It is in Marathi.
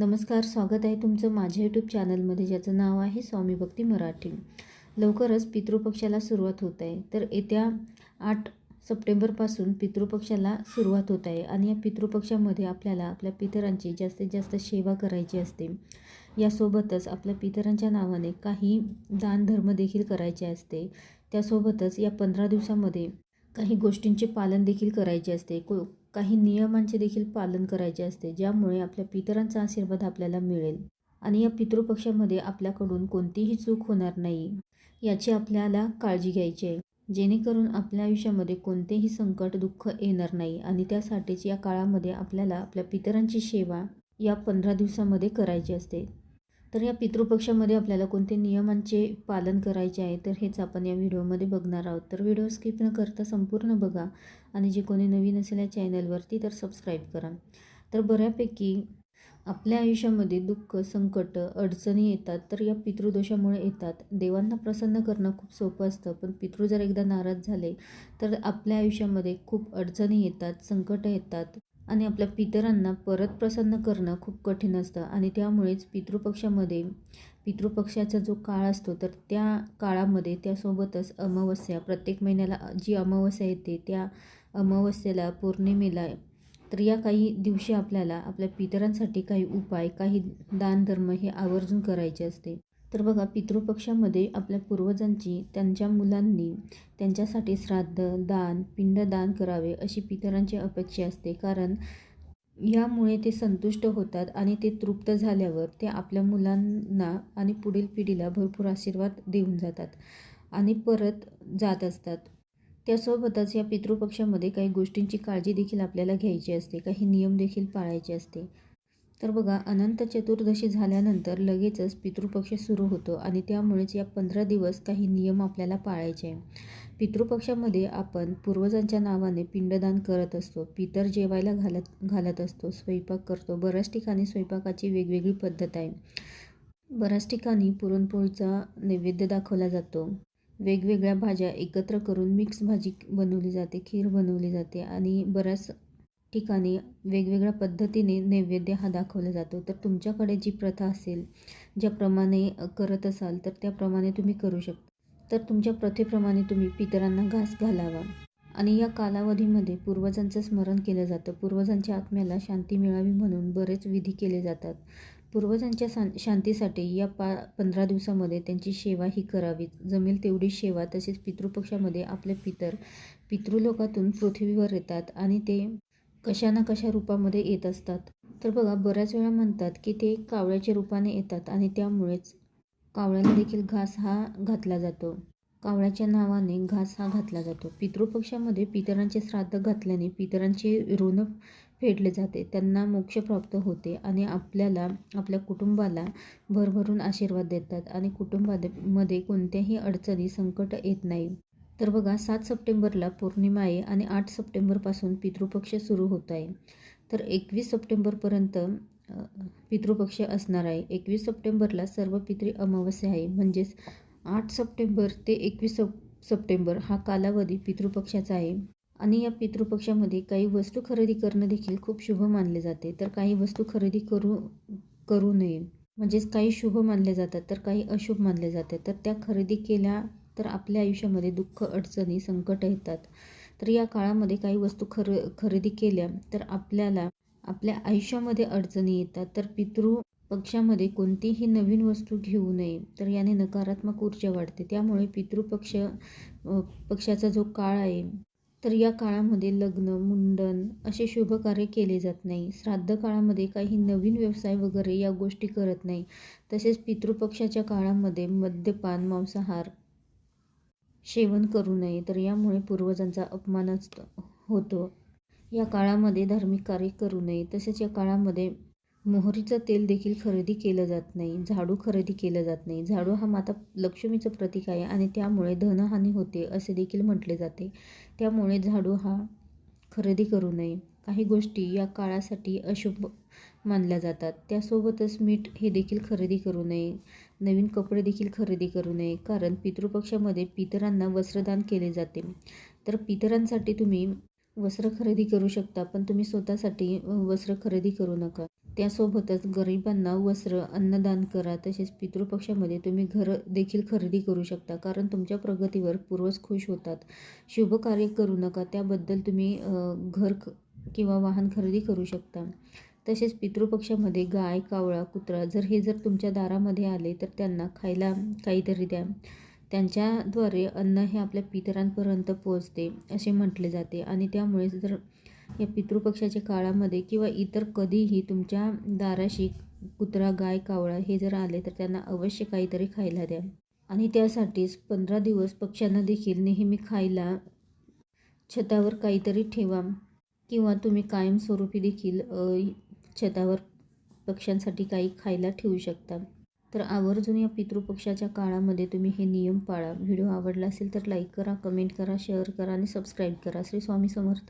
नमस्कार स्वागत आहे तुमचं माझ्या यूट्यूब चॅनलमध्ये ज्याचं नाव आहे स्वामी भक्ती मराठी. लवकरच पितृपक्षाला सुरुवात होत आहे. तर येत्या आठ सप्टेंबरपासून पितृपक्षाला सुरुवात होत आहे आणि या पितृपक्षामध्ये आपल्याला आपल्या पितरांची जास्तीत जास्त सेवा करायची असते. यासोबतच आपल्या पितरांच्या नावाने काही दानधर्म देखील करायचे असते. त्यासोबतच या पंधरा दिवसामध्ये काही गोष्टींचे पालन देखील करायचे असते. को काही नियमांचे देखील पालन करायचे असते ज्यामुळे आपल्या पितरांचा आशीर्वाद आपल्याला मिळेल आणि या पितृपक्षामध्ये आपल्याकडून कोणतीही चूक होणार नाही याची आपल्याला काळजी घ्यायची आहे. जेणेकरून आपल्या आयुष्यामध्ये कोणतेही संकट दुःख येणार नाही आणि त्यासाठीच या काळामध्ये आपल्याला आपल्या पितरांची सेवा या पंधरा दिवसामध्ये करायची असते. तर या पितृपक्षामध्ये आपल्याला कोणते नियमांचे पालन करायचे आहे तर हेच आपण या व्हिडिओमध्ये बघणार आहोत. तर व्हिडिओ स्किप न करता संपूर्ण बघा आणि जे कोणी नवीन असेल या चॅनलवरती तर सबस्क्राईब करा. तर बऱ्यापैकी आपल्या आयुष्यामध्ये दुःख संकट अडचणी येतात तर या पितृदोषामुळे येतात. देवांना प्रसन्न करणं खूप सोपं असतं पण पितृ जर एकदा नाराज झाले तर आपल्या आयुष्यामध्ये खूप अडचणी येतात संकट येतात. आणि आपल्या पितरांना परत प्रसन्न करणं खूप कठीण असतं. आणि त्यामुळेच पितृपक्षामध्ये पितृपक्षाचा जो काळ असतो तर त्या काळामध्ये त्यासोबतच अमावस्या प्रत्येक महिन्याला जी अमावस्या येते त्या अमावस्येला पौर्णिमेला तर या काही दिवशी आपल्याला आपल्या पितरांसाठी काही उपाय काही दानधर्म हे आवर्जून करायचे असते. तर बघा पितृपक्षामध्ये आपल्या पूर्वजांची त्यांच्या मुलांनी त्यांच्यासाठी श्राद्ध दान पिंडदान करावे अशी पितरांची अपेक्षा असते. कारण यामुळे ते संतुष्ट होतात आणि ते तृप्त झाल्यावर ते आपल्या मुलांना आणि पुढील पिढीला भरपूर आशीर्वाद देऊन जातात आणि परत जात असतात. त्यासोबतच या पितृपक्षामध्ये काही गोष्टींची काळजी देखील आपल्याला घ्यायची असते. काही नियम देखील पाळायचे असते. तर बघा अनंत चतुर्दशी झाल्यानंतर लगेचच पितृपक्ष सुरू होतो आणि त्यामुळेच या पंधरा दिवस काही नियम आपल्याला पाळायचे आहे पितृपक्षामध्ये आपण पूर्वजांच्या नावाने पिंडदान करत असतो पितर जेवायला घालत घालत असतो स्वयंपाक करतो. बऱ्याच ठिकाणी स्वयंपाकाची वेगवेगळी पद्धत आहे. बऱ्याच ठिकाणी पुरणपोळीचा नैवेद्य दाखवला जातो. वेगवेगळ्या भाज्या एकत्र करून मिक्स भाजी बनवली जाते खीर बनवली जाते आणि बऱ्याच ठिकाणी वेगवेगळ्या पद्धतीने नैवेद्य हा दाखवला जातो. तर तुमच्याकडे जी प्रथा असेल ज्याप्रमाणे करत असाल तर त्याप्रमाणे तुम्ही करू शकता. तर तुमच्या प्रथेप्रमाणे तुम्ही पितरांना घास घालावा. आणि या कालावधीमध्ये पूर्वजांचं स्मरण केलं जातं. पूर्वजांच्या आत्म्याला शांती मिळावी म्हणून बरेच विधी केले जातात. पूर्वजांच्या शां शांतीसाठी या पा पंधरा दिवसामध्ये त्यांची सेवा ही करावी. जमेल तेवढी सेवा तसेच पितृपक्षामध्ये आपले पितर पितृलोकातून पृथ्वीवर येतात आणि ते कशा ना कशा रूपामध्ये येत असतात? तर बघा बऱ्याच वेळा म्हणतात की ते कावळ्याच्या रूपाने येतात आणि त्यामुळेच कावळ्याला देखील घास हा घातला जातो. कावळ्याच्या नावाने घास हा घातला जातो. पितृपक्षामध्ये पितरांचे श्राद्ध घातल्याने पितरांचे ऋण फेडले जाते. त्यांना मोक्ष प्राप्त होते आणि आपल्याला आपल्या कुटुंबाला भरभरून आशीर्वाद देतात आणि कुटुंबामध्ये कोणत्याही अडचणी संकट येत नाही. तर बघा सात सप्टेंबरला पौर्णिमा आहे आणि आठ सप्टेंबरपासून पितृपक्ष सुरू होत आहे तर एकवीस सप्टेंबरपर्यंत पितृपक्ष असणार आहे एकवीस सप्टेंबरला सर्व पितृ अमावस्या आहे. म्हणजेच आठ सप्टेंबर ते एकवीस सप सप्टेंबर हा कालावधी पितृपक्षाचा आहे. आणि या पितृपक्षामध्ये काही वस्तू खरेदी करणं देखील खूप शुभ मानले जाते. तर काही वस्तू खरेदी करू करू नये. म्हणजेच काही शुभ मानले जातात तर काही अशुभ मानले जाते. तर त्या खरेदी केल्या तर आपल्या आयुष्यामध्ये दुःख अडचणी संकट येतात. तर या काळामध्ये काही वस्तू खर खरेदी केल्या तर आपल्याला आपल्या आयुष्यामध्ये अडचणी येतात. तर पितृ पक्षामध्ये कोणतीही नवीन वस्तू घेऊ नये तर याने नकारात्मक ऊर्जा वाढते. त्यामुळे पितृपक्ष पक्षाचा जो काळ आहे तर या काळामध्ये लग्न मुंडन असे शुभ कार्य केले जात नाही. श्राद्ध काळामध्ये काही नवीन व्यवसाय वगैरे या गोष्टी करत नाही. तसेच पितृपक्षाच्या काळामध्ये मद्यपान मांसाहार सेवन करू नये तर यामुळे पूर्वजांचा अपमानच होतो. या काळामध्ये धार्मिक कार्य करू नये तसेच या काळामध्ये मोहरीचं तेल देखील खरेदी केलं जात नाही झाडू खरेदी केलं जात नाही. झाडू हा माता लक्ष्मीचं प्रतीक आहे आणि त्यामुळे धनहानी होते असे देखील म्हटले जाते. त्यामुळे झाडू हा खरेदी करू नये. काही गोष्टी या काळासाठी अशुभ मानल्या जातात. त्यासोबतच मीठ हे देखील खरेदी करू नये. नवीन कपडे देखील खरेदी करू नये कारण पितृपक्षामध्ये पितरांना वस्त्रदान केले जाते. तर पितरांसाठी तुम्ही वस्त्र खरेदी करू शकता पण तुम्ही स्वतःसाठी वस्त्र खरेदी करू नका. त्यासोबतच गरिबांना वस्त्र अन्नदान करा तसेच पितृपक्षामध्ये तुम्ही घर देखील खरेदी करू शकता कारण तुमच्या प्रगतीवर पूर्वज खुश होतात. शुभ कार्य करू नका त्याबद्दल तुम्ही घर किंवा वाहन खरेदी करू शकता. तसेच पितृपक्षामध्ये गाय कावळा कुत्रा जर हे जर तुमच्या दारामध्ये आले तर त्यांना खायला काहीतरी द्या. त्यांच्याद्वारे अन्न हे आपल्या पितरांपर्यंत पोहोचते असे म्हटले जाते आणि त्यामुळे जर या पितृपक्षाच्या काळामध्ये किंवा इतर कधीही तुमच्या दाराशी कुत्रा गाय कावळा हे जर आले तर त्यांना अवश्य काहीतरी खायला द्या. आणि त्यासाठीच पंधरा दिवस पक्ष्यांना देखील नेहमी खायला छतावर काहीतरी ठेवा किंवा तुम्ही कायमस्वरूपी देखील छतावर पक्ष्यांसाठी काही खायला ठेवू शकता. तर आवर्जून या पितृपक्षाच्या काळामध्ये तुम्ही हे नियम पाळा. व्हिडिओ आवडला असेल तर लाईक करा कमेंट करा शेअर करा आणि सबस्क्राईब करा. श्री स्वामी समर्थ.